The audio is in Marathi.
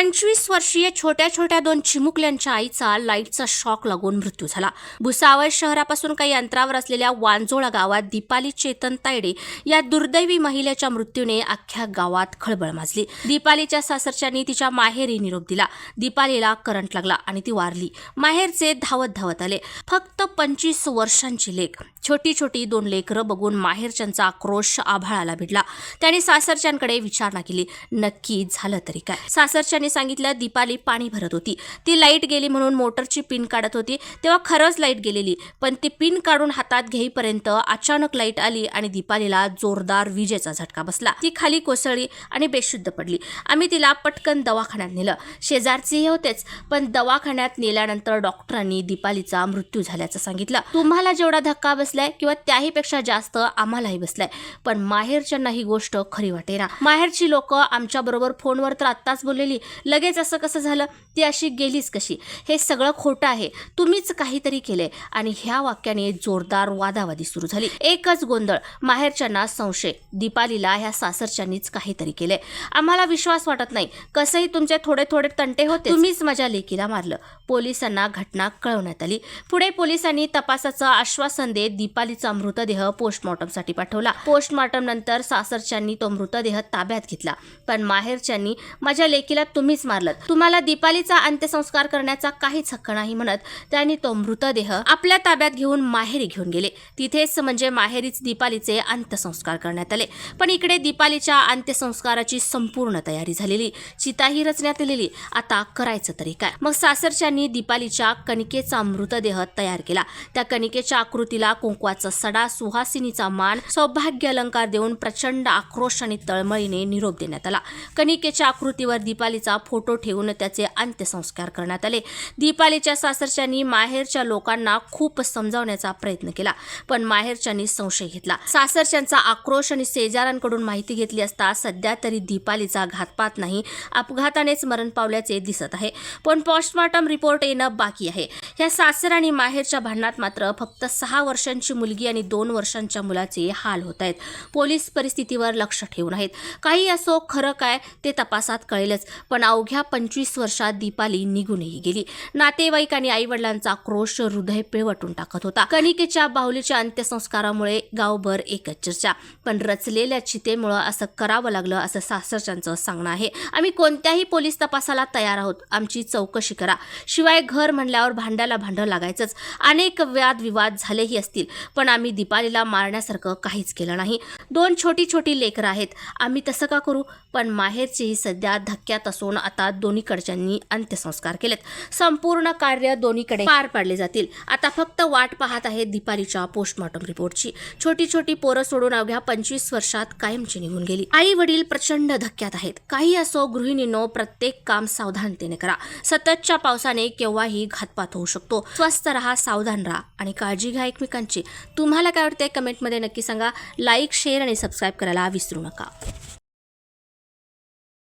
पंचवीस वर्षीय छोट्या छोट्या दोन चिमुकल्यांच्या आईचा लाईटचा शॉक लागून मृत्यू झाला. भुसावळ शहरापासून काही अंतरावर असलेल्या वांजोळा गावात दीपाली चेतन तायडे या दुर्दैवी महिलेच्या मृत्यूने अख्ख्या गावात खळबळ माजली. दीपालीच्या सासरच्यांनी तिच्या माहेरी निरोप दिला. दीपालीला करंट लागला आणि ती वारली. माहेरचे धावत धावत आले. फक्त पंचवीस वर्षांची लेख. छोटी छोटी दोन लेकरं बघून माहेरच्यांचा आक्रोश आभाळाला भिडला. त्याने सासरच्यांकडे विचारणा केली. नक्की झालं तरी काय? सासरच्यांनी सांगितलं दीपाली पाणी भरत होती. ती लाइट गेली म्हणून मोटरची पिन काढत होती. तेव्हा खरंच लाइट गेलेली. पण ती पिन काढून हातात घेईपर्यंत अचानक लाइट आली आणि दीपालीला जोरदार विजेचा झटका बसला. ती खाली कोसळली आणि बेशुद्ध पडली. आम्ही तिला पटकन दवाखान्यात नेलं. शेजारचेही होतेच पण दवाखान्यात नेल्यानंतर डॉक्टरांनी दीपालीचा मृत्यू झाल्याचं सांगितलं. तुम्हाला जेवढा धक्का बसलाय किंवा त्याहीपेक्षा जास्त आम्हालाही बसलाय. पण माहेरच्यांना ही गोष्ट खरी वाटेना. माहेरची लोक आमच्या बरोबर फोनवर तर आत्ताच बोललेली लगेच असं कसं झालं? ती अशी गेलीच कशी? हे सगळं खोटं आहे. तुम्हीच काहीतरी केलंय. आणि ह्या वाक्याने जोरदार वादावादी सुरू झाली. एकच गोंधळ. माहेरच्यांना संशय. दीपालीला ह्या सासरच्यांनीच काहीतरी केलंय. आम्हाला विश्वास वाटत नाही. कसंही तुमचे थोडे थोडे तंटे होते. तुम्हीच माझ्या लेकीला मारलं. पोलिसांना घटना कळवण्यात आली. पुढे पोलिसांनी तपासाचं आश्वासन देत दीपालीचा मृतदेह पोस्टमॉर्टमसाठी पाठवला. पोस्टमॉर्टम नंतर सासरच्यांनी तो मृतदेह ताब्यात घेतला. पण माहेरच्यांनी माझ्या लेकीला तुम्हीच मारलं तुम्हाला दीपालीचा अंत्यसंस्कार करण्याचा काहीच हक्क नाही म्हणत. त्यांनी तो मृतदेह आपल्या ताब्यात घेऊन माहेरी घेऊन गेले. तिथेच म्हणजे माहेरीच दीपालीचे अंत्यसंस्कार करण्यात आले. पण इकडे दीपालीच्या अंत्यसंस्काराची संपूर्ण तयारी झालेली. चिताही रचण्यात आलेली. आता करायचं तरी काय? मग सासरच्यांनी दीपालीच्या कणिकेचा मृतदेह तयार केला. त्या कणिकेच्या आकृतीला कुंकवाचा सडा सुहासिनीचा मान सौभाग्य अलंकार देऊन प्रचंड आक्रोश आणि तळमळीने निरोप देण्यात आला. कणिकेच्या आकृतीवर दीपालीचा फोटो ठेवून त्याचे अंत्यसंस्कार करण्यात आले. दीपालीच्या सासरच्यांनी माहेरच्या लोकांना खूप समजावण्याचा प्रयत्न केला पण माहेरच्यांनी संशय घेतला. सासरच्यांचा आक्रोश आणि शेजाऱ्यांकडून माहिती घेतली असता सध्या तरी दीपालीचा घातपात नाही अपघातानेच मरण पावल्याचे दिसत आहे. पण पोस्टमॉर्टम रिपोर्ट येणं बाकी आहे. ह्या सासर आणि माहेरच्या भांडणात मात्र फक्त सहा वर्षांची मुलगी आणि दोन वर्षांच्या मुलाचे हाल होत आहेत. पोलीस परिस्थितीवर लक्ष ठेवून आहेत. काही असो खरं काय ते तपासात कळेलच पण अवघ्या पंचवीस वर्षात दीपाली निघूनही गेली. नातेवाईक आणि आई वडिलांचा आक्रोश हृदय पिळवटून टाकत होता. कणिकेच्या बाहुलीच्या अंत्यसंस्कारामुळे गावभर एकच चर्चा. पण रचलेल्या चितेमुळं असं करावं लागलं असं सासरच्यांचं सांगणं आहे. आम्ही कोणत्याही पोलीस तपासाला तयार आहोत. आमची चौकशी करा. शिवाय घर म्हणल्यावर भांड्याला भांडं लागायचंच. अनेक वादविवाद झालेही असतील. पण आम्ही दीपालीला मारण्यासारखं काहीच केलं नाही. दोन छोटी छोटी लेकरं आहेत. आम्ही तसं का करू? पण माहेरचीही सध्या धक्क्यात असून आता दोन्हीकडच्यांनी अंत्यसंस्कार केलेत. संपूर्ण कार्य दोन्हीकडे पार पाडले जातील. आता फक्त वाट पाहत आहे दीपालीच्या पोस्टमॉर्टम रिपोर्टची छोटी छोटी पोरं सोडून अवघ्या पंचवीस वर्षात कायमची निघून गेली. आई वडील प्रचंड धक्क्यात आहेत. काही असो गृहिणीनो प्रत्येक काम सावधानतेने करा. सततच्या पावसाने केव्हाही घातपात होऊ शकतो. स्वस्त राहा सावधान राहा आणि काळजी घ्या एकमेकांची. तुम्हाला काय वाटते कमेंटमध्ये नक्की सांगा. लाईक शेअर आणि सबस्क्राईब करायला विसरू नका.